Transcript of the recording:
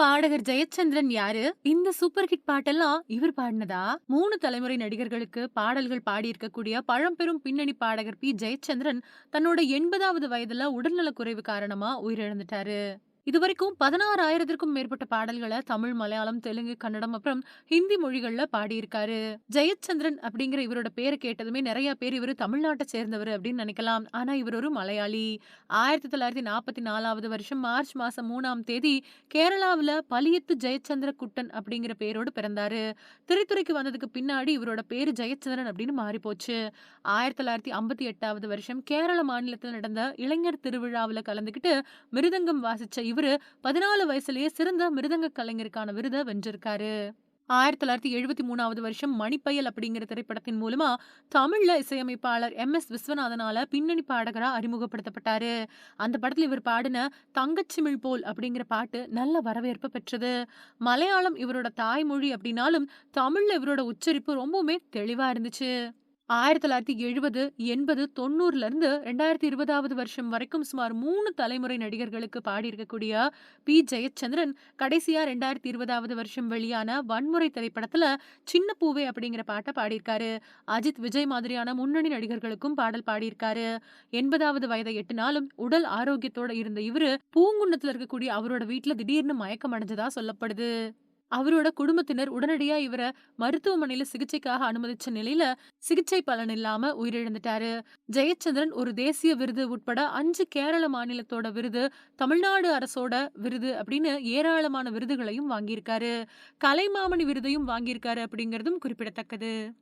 பாடகர் ஜெயச்சந்திரன் யாரு? இந்த சூப்பர் ஹிட் பாட்டெல்லாம் இவர் பாடினதா மூணு தலைமுறை நடிகர்களுக்கு பாடல்கள் பாடியிருக்கக்கூடிய பழம்பெரும் பின்னணி பாடகர் பி. ஜெயச்சந்திரன் தன்னோட 80வது வயதுல உடல்நலக் குறைவு காரணமா உயிரிழந்துட்டாரு. இதுவரைக்கும் 16,000த்திற்கும் மேற்பட்ட பாடல்கள தமிழ், மலையாளம், தெலுங்கு, கன்னடம் அப்புறம் ஹிந்தி மொழிகள்ல பாடியிருக்காரு. ஜெயச்சந்திரன் அப்படிங்கிற இவரோட பேரை கேட்டதுமே நிறைய பேர் இவரு தமிழ்நாட்டை சேர்ந்தவரு அப்படின்னு நினைக்கலாம். ஆனா இவர் ஒரு மலையாளி. 1944வது வருஷம் மார்ச் மாசம் மூணாம் தேதி கேரளாவுல பலியத்து ஜெயச்சந்திர குட்டன் அப்படிங்கிற பேரோடு பிறந்தாரு. திரைத்துறைக்கு வந்ததுக்கு பின்னாடி இவரோட பேரு ஜெயச்சந்திரன் அப்படின்னு மாறிப்போச்சு. 1958வது வருஷம் கேரள மாநிலத்தில் நடந்த இளைஞர் திருவிழாவுல கலந்துக்கிட்டு மிருதங்கம் வாசிச்ச இவர் 14 வயசுலயே சிறந்த மிருதங்க கலைஞருக்கான விருதை வென்றிருக்காரு. 1973வது வருஷம் மணிப்பயல் அப்படிங்கிற திரைப்படத்தின் மூலமா தமிழ்ல இசையமைப்பாளர் எம். எஸ். விஸ்வநாதனால பின்னணி பாடகரா அறிமுகப்படுத்தப்பட்டாரு. அந்த படத்துல இவர் பாடின "தங்கச்சிமிழ் போல்" அப்படிங்கிற பாட்டு நல்ல வரவேற்பு பெற்றது. மலையாளம் இவரோட தாய்மொழி அப்படின்னாலும் தமிழ்ல இவரோட உச்சரிப்பு ரொம்பவுமே தெளிவா இருந்துச்சு. 1970, 80, 90ல இருந்து 2020வது வருஷம் வரைக்கும் சுமார் மூணு தலைமுறை நடிகர்களுக்கு பாடியிருக்கக்கூடிய பி. ஜெயச்சந்திரன் கடைசியா 2020வது வருஷம் வெளியான வன்முறை திரைப்படத்துல "சின்ன பூவே" அப்படிங்கிற பாட்ட பாடியிருக்காரு. அஜித், விஜய் மாதிரியான முன்னணி நடிகர்களுக்கும் பாடல் பாடியிருக்காரு. 80வது வயதை எட்டினாலும் உடல் ஆரோக்கியத்தோட இருந்த இவரு பூங்குன்னத்துல இருக்கக்கூடிய அவரோட வீட்ல திடீர்னு மயக்கம் அடைஞ்சதா சொல்லப்படுது. அவரோட குடும்பத்தினர் உடனடியா இவர மருத்துவமனையில சிகிச்சைக்காக அனுமதிச்ச நிலையில சிகிச்சை பலன் இல்லாம உயிரிழந்துட்டாரு. ஜெயச்சந்திரன் ஒரு தேசிய விருது உட்பட அஞ்சு கேரள மாநிலத்தோட விருது, தமிழ்நாடு அரசோட விருது அப்படின்னு ஏராளமான விருதுகளையும் வாங்கியிருக்காரு. கலைமாமணி விருதையும் வாங்கியிருக்காரு அப்படிங்கிறதும் குறிப்பிடத்தக்கது.